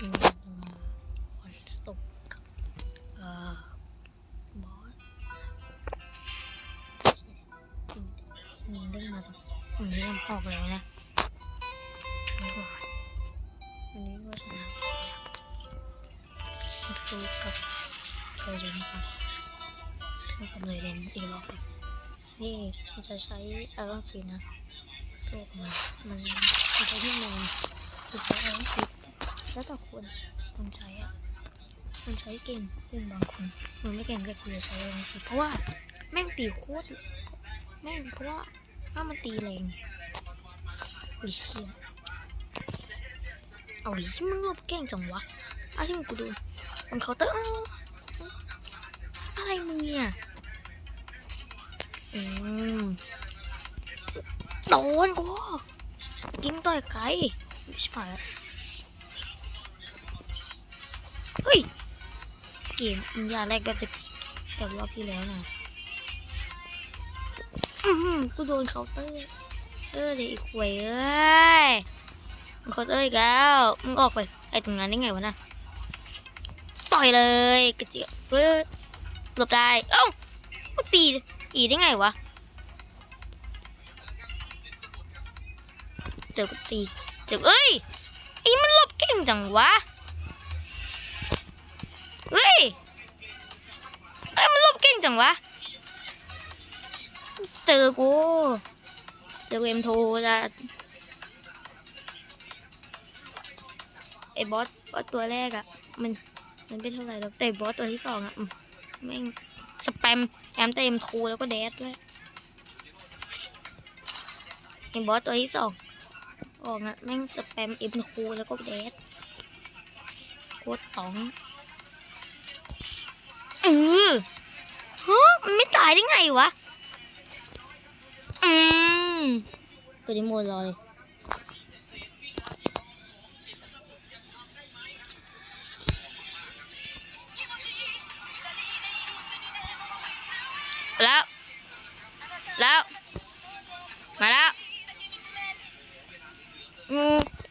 อืมวันศุกร์กับเอ่อบอสอืมเด้งมาตรงอันนี้ยังออกแล้วนะนี่ก่อนอันนี้ก็ชนะสู้กับเลยเดนครับสู้กับเลยเดนอีกรอบนึงนี่มันจะใช้ไอรอนฟีนะสู้กับมันมันมันจะยิ่งแรงคือใช้ไอรอนฟี แล้วแต่คนคนใช้อะมันใช้เก่งซึ่งบางคนมันไม่เก่งก็คือใช้ไอรอนฟีเพราะว่าแม่งตีโคตรแม่งเพราะว่าถ้ามันตีแรงอุ้ยเชี่ยเอาดิมึงรบเก่งจังวะเอาที่มึงกูดูมันเคาน์เตอร์อะไรมึงเนี่ยอืมโดนกูยิงต่อยไกลชิบหายแล้ว เฮ้ย เกมยาแรกแบบจะแบบรอบที่แล้วนะอื้อหือกูโดนเคาน์เตอร์เออเดี๋ยวอีกหวยเอ้ยมันเคาน์เตอร์อีกแล้วมึงออกไปไอ้ตรงนั้นได้ไงวะน่ะต่อยเลยกระเจียวเฮ้ยหลบได้เอ้ากูตีตีได้ไงวะเจอกูตีเจอเอ้ยไอ้มันหลบเก่งจังวะ เฮ้ยไอ้ยมันลบเก่งจังวะ เจอกู เจอเอ็มโทจะไอ้บอสบอสตัวแรกอะมันมันไม่เท่าไหร่หรอกแต่บอสตัวที่สองอะแม่งสแปมแอมเต็มโทแล้วก็แดดด้วยไอ้บอสตัวที่สองออกอะแม่งสแปมเอ็มโทแล้วก็แดดโคตรต๋อง ออฮะมันไม่ตายได้ไงวะ อืมตัวนี้โมดรอเลย แล้ว แล้ว มาแล้วกู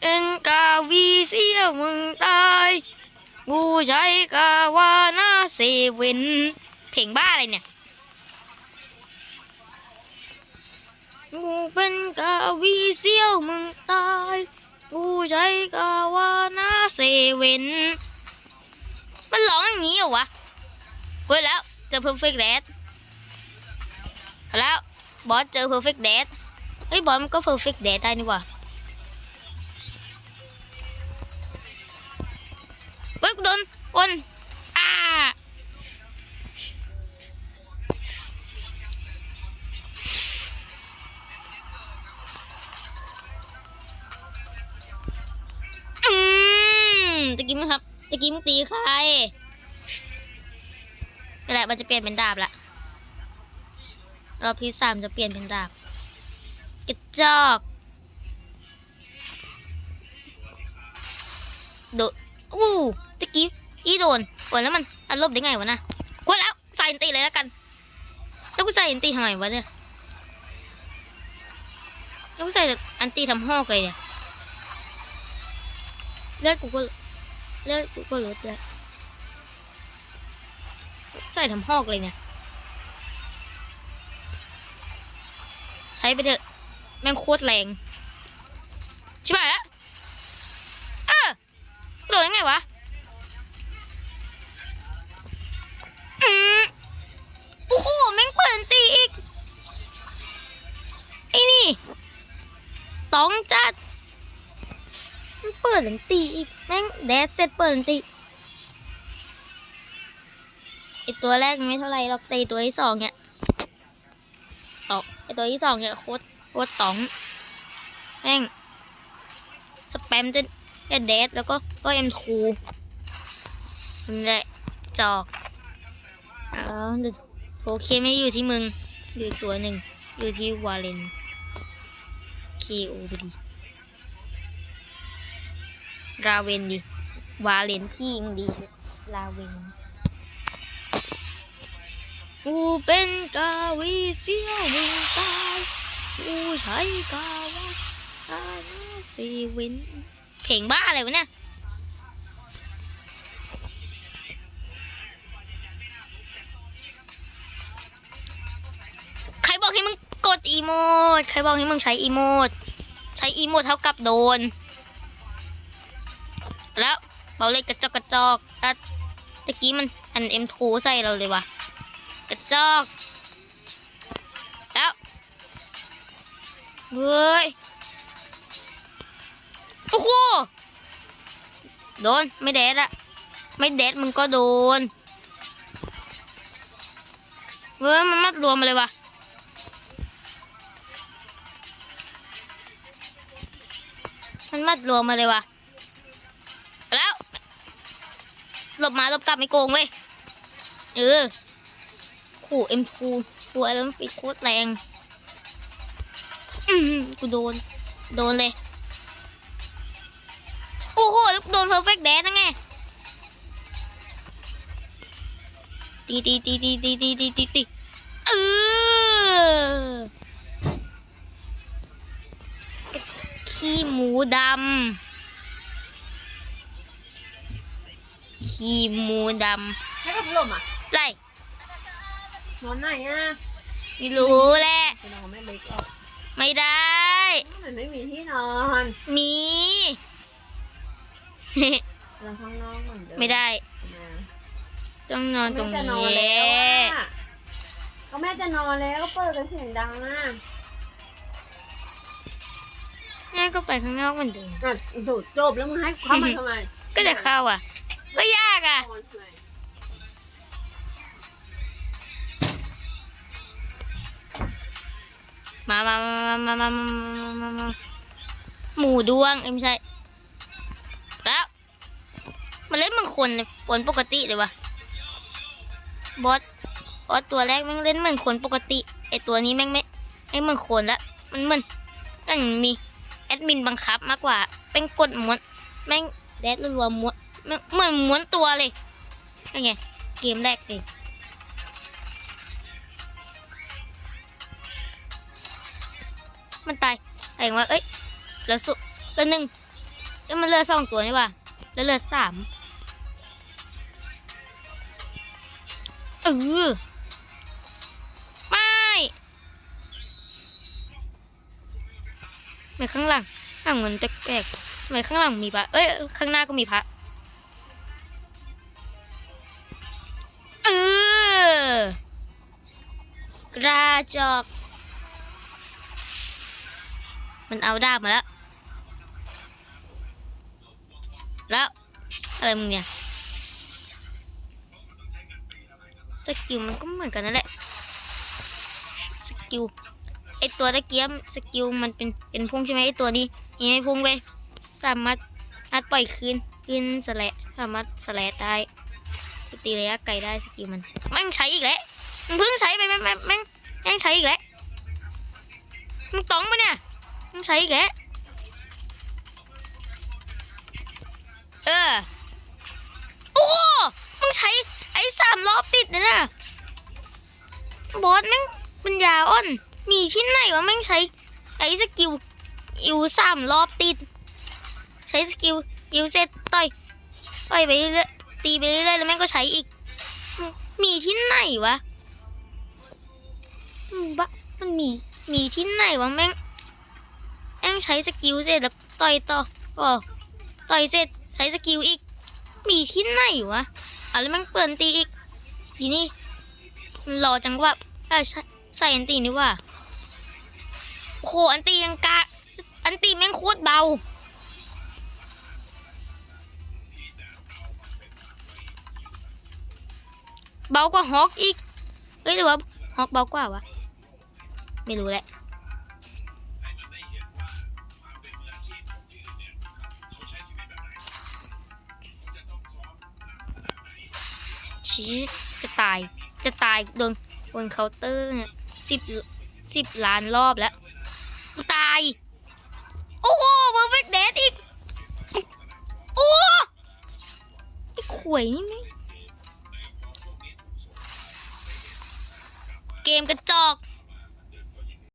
เอ็นกาวีเสียมึงตาย กูใช้กาวานาเซเว่นเพลงบ้าอะไรเนี่ย กูเป็นกาวีเซียวมึงตาย กูใช้กาวานาเซเว่นมันร้องอย่างนี้เหรอวะเฮ้ยแล้วเจอ perfect dead แล้วบอสเจอ perfect dead เฮ้ยบอสมันก็ perfect dead ได้นี่ว่า กโดนคนอ่าอืมตะกี้มั้งครับตะกี้มึงตีใครนี่แหละมันจะเปลี่ยนเป็นดาบละรอบที่สามจะเปลี่ยนเป็นดาบกระจอกโดอู้ อีโดนโอ้ยแล้วมันอารมณ์ได้ไงวะนะกดแล้วใส่อันตีเลยแล้วกันแล้วกูใส่อันตีทำไมวะเนี่ยแล้วกูใส่อันตีทำหอกเลยเนี่ยเลือดกูก็เลือดกูก็ลดแล้วใส่ทำหอกเลยเนี่ยใช้ไปเถอะแม่งโคตรแรงใชิบหายแล้วเออโดดยังไงวะ องจัดมันเปิดหลังตีอีก แม่งแดดเสร็จเปิดหลังตีไอตัวแรกไม่เท่าไรหรอกแต่ตัวที่สองเนี่ยตอกไอตัวที่สองเนี่ยโคตรโคตรตองแม่งสแปมจะจะแดดแล้วก็ก็เอ็มทูนั่แหละจอกเอาเดี๋ยวโทเคไม่อยู่ที่มึงอยู่ตัวหนึ่งอยู่ที่วาเลน เคโอดีราเวนดิ วาเลนที่มึงดีลาเวนกูเป็นกาวีเสียวมึงตายกูใช้กาวาอานาซีเวนเพลงบ้าอะไรวะเนี่ย อีโมดใครบอกให้มึงใช้อีโมดใช้อีโมดเท่ากับโดน แล้วเบาเล็กกระจอกกระจอกอะตะกี้มันอันเอ็มทูใส่เราเลยว่ะ กระจอก แล้วเฮ้ยโอ้โหโดนไม่เด็ดอะไม่เด็ดมึงก็โดนเฮ้ยมันมัดรวมมาเลยว่ะ มันมัดรวมมาเลยวะแล้วหลบมาหลบกลับไม่โกงเว้ยเออขู่เอ็มคูตัวไอ้เรื่องฟิตโคตรแรงกูโดน โดนเลย โอ้โหล้วกูโดนเพอร์เฟกต์แดนนะไงตีตีตีตีตีตีตีตีตีเออ ขี้หมูดำขี้หมูดให้กับลมอะำไรนอนไหนอะไม่รู้แหละไปนอนไม่เล็กออกไม่ได้ มันไม่มีที่นอนมี นอนข้างนอกเหมือนเดิมไม่ได้ นะต้องนอนตรงแม่จะนนี้อนแหแล้ละวอะก็แม่จะนอนแล้วก็เปิดกันเสียงดังอะแม่ ก็ไปข้างนอกเหมือนเดิมอะดูดจบแล้วมึงให้เข้ามาทำไมก็จะเข้าอะ ก็ยากอะนอนทำไมมามามามามามามามามาหมูดวงเอ็มใช่ แล้ว มันเล่นเหมันคนเลยคนปกติเลยวะบอส บอสตัวแรกแม่งเล่นเหมือนคนปกติ ไอตัวนี้แม่งไม่ ไม่เหมือนคนละ มันเหมือนมันมีแอ ดมินบังคับมากกว่าเป็นกดม้วนแม่งแดดรัวม้วนเหมือนม้วนตัวเลยเป็นไงเกมแรกเลยมันตายแปลว่าเอ้ยเหลือสุเหลือหนึ่งเอ้ยมันเหลือสองตัวนี่ว่ะแล้วเหลือสามเออ ไม่ข้างหลังข้างหลังมันแปลกทำไมข้างหลังมีพระเอ้ยข้างหน้าก็มีพระเออกระจอก มันเอาดาบมาแล้ว แล้วอะไรมึงเนี่ยสกิลมันก็เหมือนกันนั่นแหละสกิล ตัวตะเกียบสกิลมันเป็นเป็นพุ่งใช่ไหมไอตัวนี้ยังไม่พุ่งเว้ยสามารถนัดปล่อยคืนคืนสแลสามารถสแลได้ตีระยะไกลได้สกิลมันแม่งใช้อีกแล้วมึงเพิ่งใช้ไปแม่งแม่งแม่งใช้อีกแล้วมึงตองปะเนี่ยมึงใช้อีกแล้วเออโอ้มึงใช้ไอ้สามรอบติดนะน่ะบอสแม่งปัญญาอ่อน มีที่ไหนวะแม่งใช้ไอ้สกิลอิวสามรอบติด ใช้สกิลอิวเสร็จต่อยต่อยไปเรื่อยตีไปเรื่อยแล้วแม่งก็ใช้อีก มีที่ไหนวะบะมันมีมีที่ไหนวะแม่งแองใช้สกิลเสร็จแล้วต่อยต่อก็ต่อยเสร็จใช้สกิลอีก มีที่ไหนวะเอาแล้วแมันเปิดอันตีอีกทีนี้มันรอจังหวะอะใส่ใส่อันตีนี่ว่า โอ้โหอันตียังกะ อันตีแม่งโคตรเบา เบากว่าฮอกอีก เอ้ยหรือว่าฮอกเบากว่าวะ ไม่รู้แหละชี้จะตาย จะตายโดนบนเคาน์เตอร์เนี่ยสิบสิบล้านรอบแล้ว ตาย โอ้โหเ e อร์เฟกเดดอีก โอ้ไอ้ขวยนี่ไม่งเกมกระจอก